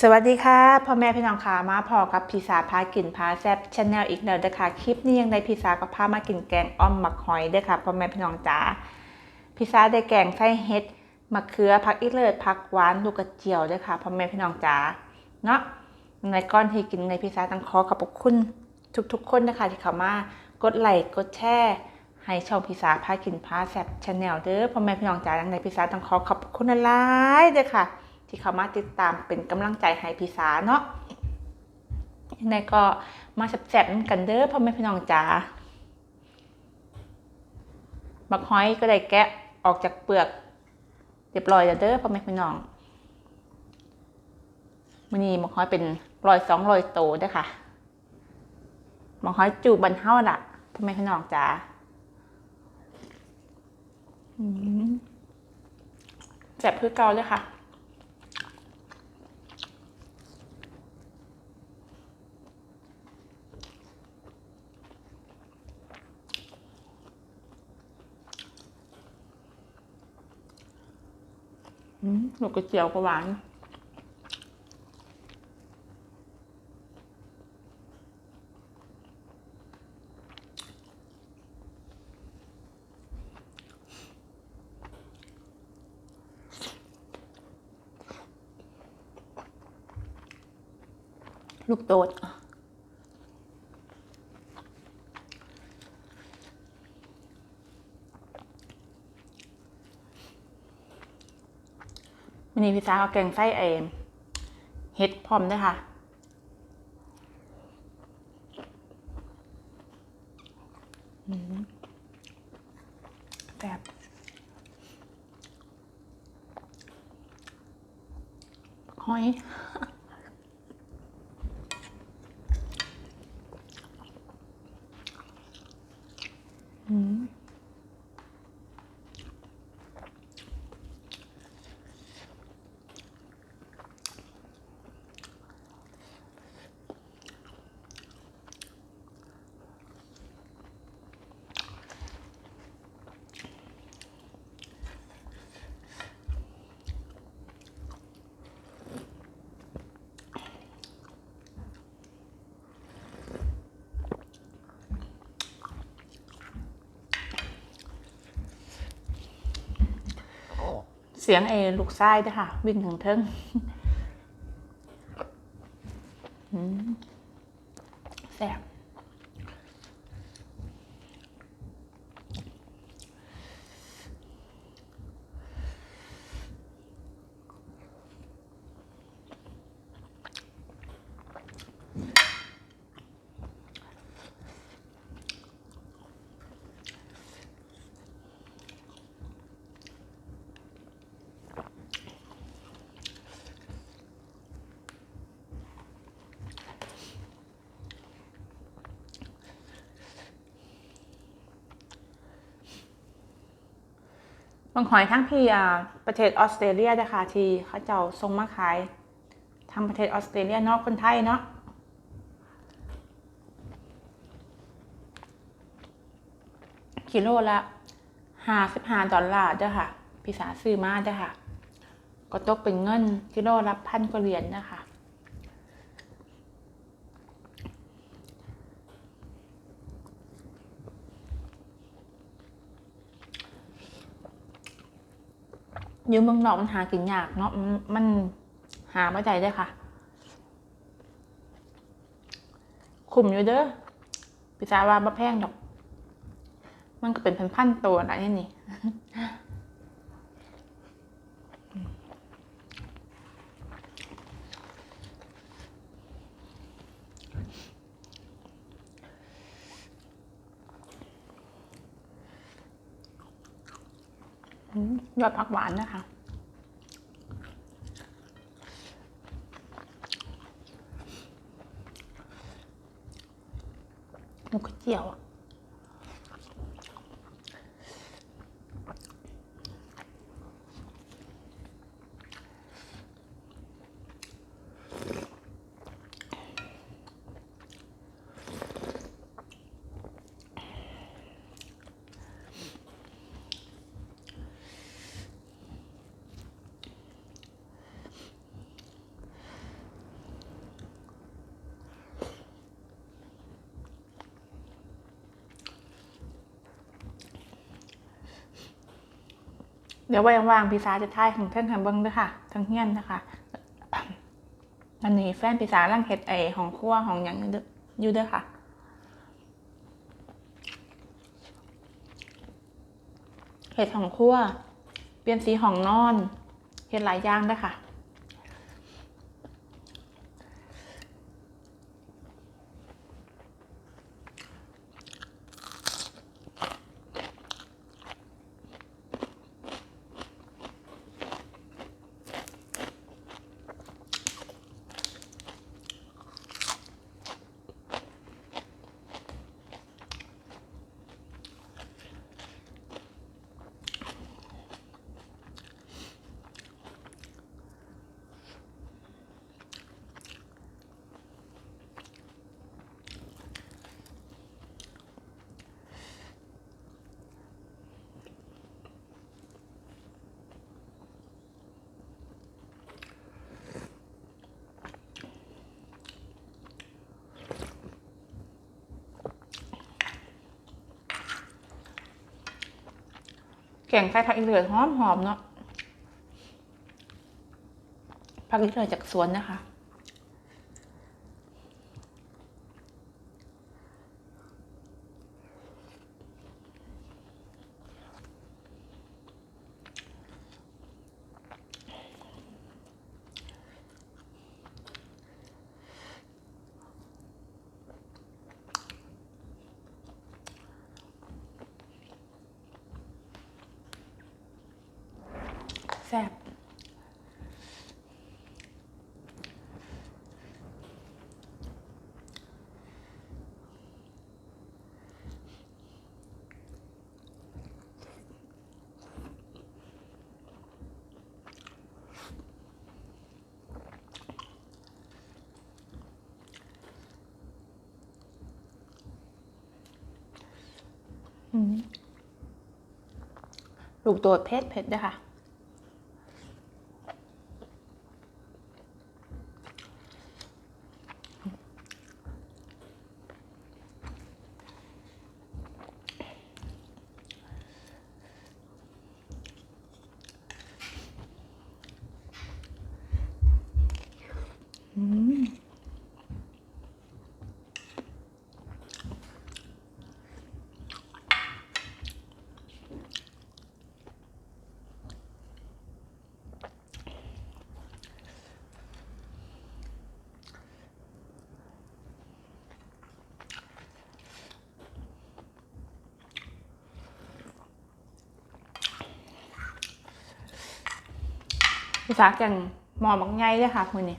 สวัสดีค่ะพ่อแม่พี่น้องค่ะมาพอกับพี่สาพากินพาแซบชาแนลอีกแล้วเด้อค่ะคลิปนี้ยังได้พี่สาก็พามากินแกงอ้อมหมักหอยด้อค่ะพ่อแม่พี่น้องจ๋าพี่สาได้แกงไส้เฮ็ดมะเขือผักอีเลิศผักหวานลูกกระเจียวด้อค่ะพ่อแม่พี่น้องจ๋าเนาะในก้อนที่กินในพี่สาต้องขอขอบคุณทุกๆคนนะคะที่เข้ามากดไลค์กดแชร์ให้ช่องพี่สาพากินพาแซบชาแนลเด้อพ่อแม่พี่น้องจ๋าในพี่สาต้องขอขอบคุณหลายๆเด้อค่ะ ที่เขามาติดตามเป็นกำลังใจให้พี่สาเนาะยังไงก็มาแซ่บๆกันเด้อพ่อแม่พี่น้องจ๋าบักหอยก็ได้แกะออกจากเปลือกเรียบร้อยแล้วเด้อพ่อแม่พี่น้องมื้อนี้บักหอยเป็นรอยสองรอยโตเด้ค่ะบักหอยจูบบันเฮาล่ะพ่อแม่พี่น้องจ๋าอืมแซ่บคือเก่าเลยค่ะ อืมลูกกระเจียวก็หวาน ลูกโดดวั นี้พี่สาวเอาแกงไส้เองเฮ็ดพร้อมด้วยค่ะอืมแบบหอยอืม เสียงเอลูกไส้ด้วยค่ะ วิ่งถึงเทิง บางหอยทั้งที่ประเทศออสเตรเลียนะคะที่เขาเจ้าส่งมาขายทางประเทศออสเตรเลียเนาะคนไทยเนาะกิโลละห้าสิบห้าดอลลาร์เด้อค่ะ พี่สาซื้อมาเด้อค่ะ ก็ตกเป็นเงินกิโลละพันกว่าเหรียญนะคะ อยู่เมืองนอกมันหากินยากเนาะมันหาไม่ได้เลยค่ะขุมอยู่เด้อพิซาว่าบะแพงดอก มันก็เป็นพันๆตัวนะนี่นี่ ยอดผักหวานนะคะลูกกระเจียวอะ เดี๋ยวไว่างๆพี่สาจะทายของท่านทางเบิ้งด้วยค่ะ ทั้งเฮียนนะคะอันนี้แฟนพี่สาร่างเห็ดไอของขั้วของอย่างอยู่เด้ออยู่เด้วยค่ะเห็ดของขั้วเปลี่ยนสีของนอนเห็ดหลายอย่างด้วยค่ะ งไส้ผักอีเหลือหอมหอมเนาะผักอีเหลือจากสวนนะคะ แซ่บลูกตัวเพชรเพชรนะคะ พี่ซักอย่างหมอบักไงเลยค่ะมือนี้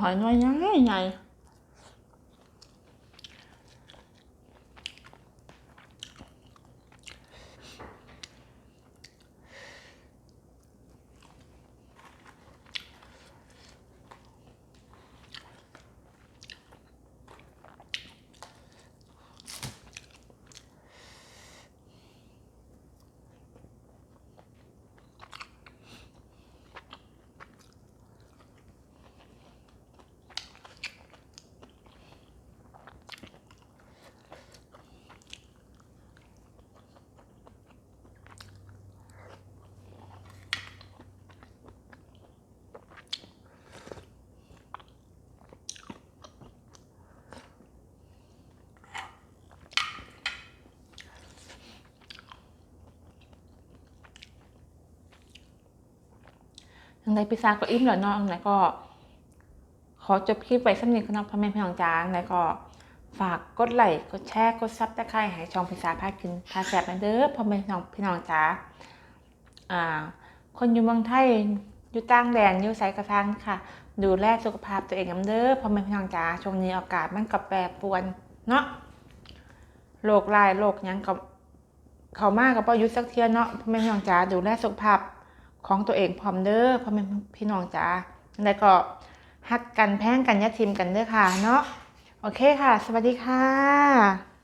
หอยน้อย ง่ายไงยังไงพี่ซาก็อิ่มแล้วเนาะยังไงก็ ขอจบคลิปไว้สำหรับคุณน้องพ่อแม่พี่น้องจ้ายังไงก็ ฝากกดไลค์กดแชร์กดซับตะไคร้ให้ช่องพี่ซาพากินพาแซ่บนะเด้อพ่อแม่พี่น้องพี่น้องจ้าอ่า คนอยู่เมืองไทยอยู่ต่างแดนอยู่ไสกระทันค่ะ ดูแลสุขภาพตัวเองกันเด้อพ่อแม่พี่น้องจ๋าช่วงนี้อากาศมันกับแปรปรวนเนาะโรคลายโรคยังกับเขามากกับปยุทธสักเทียเนาะพ่อแม่พี่น้องจ๋าดูแลสุขภาพ ของตัวเองพร้อมเด้อพ่อแม่พี่น้องจ้าแล้วก็ฮักกันแพงกันอยาทิมกันเด้อค่ะเนาะโอเคค่ะ สวัสดีค่ะ